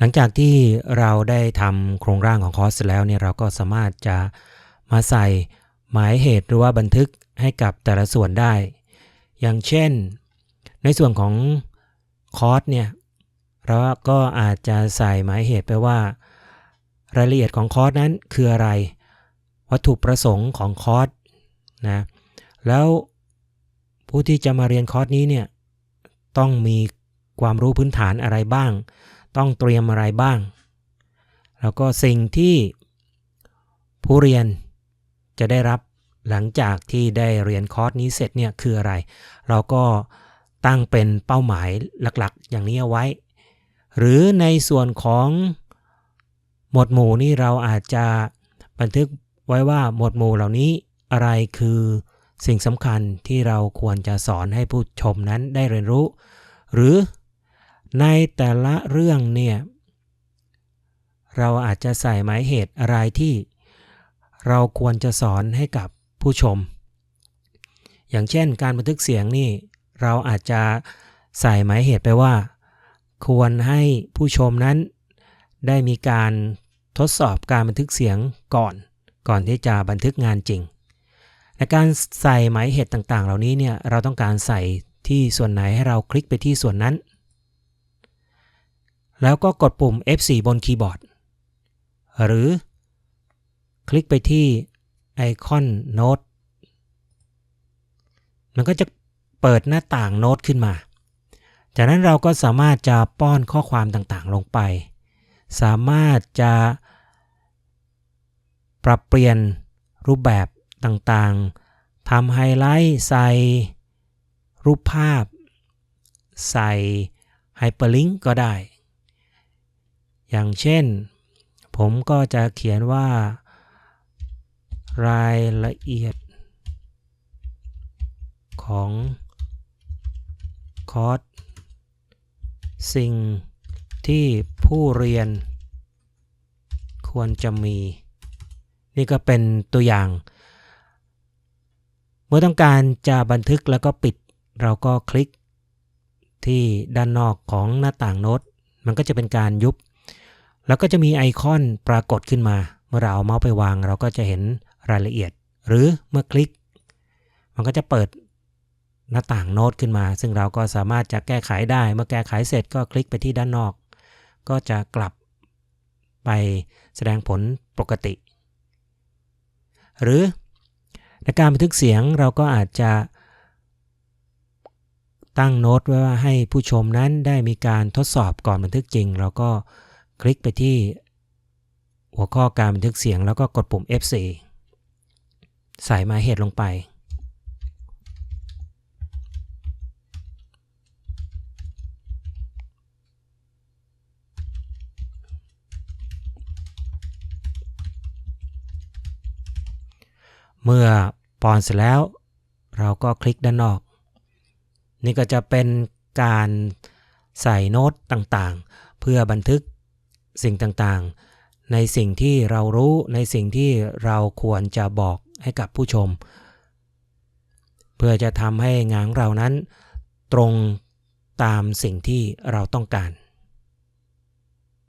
หลังจากที่เราได้ทำโครงร่างของคอร์สแล้วเนี่ยเราก็สามารถจะมาใส่หมายเหตุหรือว่าบันทึกให้กับแต่ละส่วนได้ อย่างเช่น ในส่วนของคอร์สเนี่ยเราก็อาจจะใส่หมายเหตุไปว่า รายละเอียดของคอร์สนั้นคืออะไร วัตถุประสงค์ของคอร์สนะแล้วผู้ที่จะมาเรียนคอร์สนี้เนี่ยต้องมีความรู้พื้นฐานอะไรบ้าง ต้องเตรียมอะไรบ้าง แล้วก็สิ่งที่ผู้เรียนจะได้รับหลังจากที่ได้เรียนคอร์สนี้เสร็จเนี่ยคืออะไร เราก็ตั้งเป็นเป้าหมายหลักๆ อย่างนี้เอาไว้ หรือในส่วนของหมวดหมู่นี่เราอาจจะบันทึกไว้ว่าหมวดหมู่เหล่านี้อะไรคือสิ่งสำคัญที่เราควรจะสอนให้ผู้ชมนั้นได้เรียนรู้ หรือ ในแต่ละเรื่องเนี่ย เราอาจจะใส่หมายเหตุอะไรที่เราควรจะสอนให้กับผู้ชม อย่างเช่นการบันทึกเสียงนี่ เราอาจจะใส่หมายเหตุไปว่า ควรให้ผู้ชมนั้น ได้มีการทดสอบการบันทึกเสียงก่อน ก่อนที่จะบันทึกงานจริงในการใส่หมายเหตุต่างๆ เหล่านี้เนี่ยเราต้องการใส่ที่ส่วนไหนให้เราคลิกไปที่ส่วนนั้น แล้วก็กดปุ่ม F4 บนคีย์บอร์ด หรือ คลิกไปที่ไอคอนโน้ตมันก็จะเปิดหน้าต่างโน้ตขึ้นมา จากนั้นเราก็สามารถจะป้อนข้อความต่างๆลงไป สามารถจะปรับเปลี่ยนรูปแบบต่างๆ ทำไฮไลท์ใส่รูปภาพ ใส่ไฮเปอร์ลิงก์ก็ได้ อย่างเช่น ผมก็จะเขียนว่ารายละเอียด ของคอร์สสิ่งที่ผู้เรียน ควรจะมี นี่ก็เป็นตัวอย่าง เมื่อต้องการจะบันทึกแล้วก็ปิดเราก็คลิกที่ด้านนอกของหน้าต่างโน้ต มันก็จะเป็นการยุบ แล้วก็จะมีไอคอนปรากฏขึ้นมา เมื่อเราเอาเมาส์ไปวาง เราก็จะเห็นรายละเอียด หรือเมื่อคลิก มันก็จะเปิดหน้าต่างโน้ตขึ้นมา ซึ่งเราก็สามารถจะแก้ไขได้ เมื่อแก้ไขเสร็จก็คลิกไปที่ด้านนอก ก็จะกลับไปแสดงผลปกติ หรือในการบันทึกเสียงเราก็อาจจะตั้งโน้ตไว้ว่าให้ผู้ชมนั้นได้มีการทดสอบก่อนบันทึกจริง เราก็ คลิกไปที่หัวข้อการบันทึกเสียงแล้วก็กดปุ่ม F4 ใส่มาเหตุลงไป เมื่อปอนเสร็จแล้ว เราก็คลิกด้านนอก นี่ก็จะเป็นการใส่โน้ตต่างๆ เพื่อบันทึก สิ่งต่างๆ ในสิ่งที่เรารู้ในสิ่งที่เราควรจะบอกให้กับผู้ชม เพื่อจะทำให้งานเรานั้น ตรงตามสิ่งที่เราต้องการ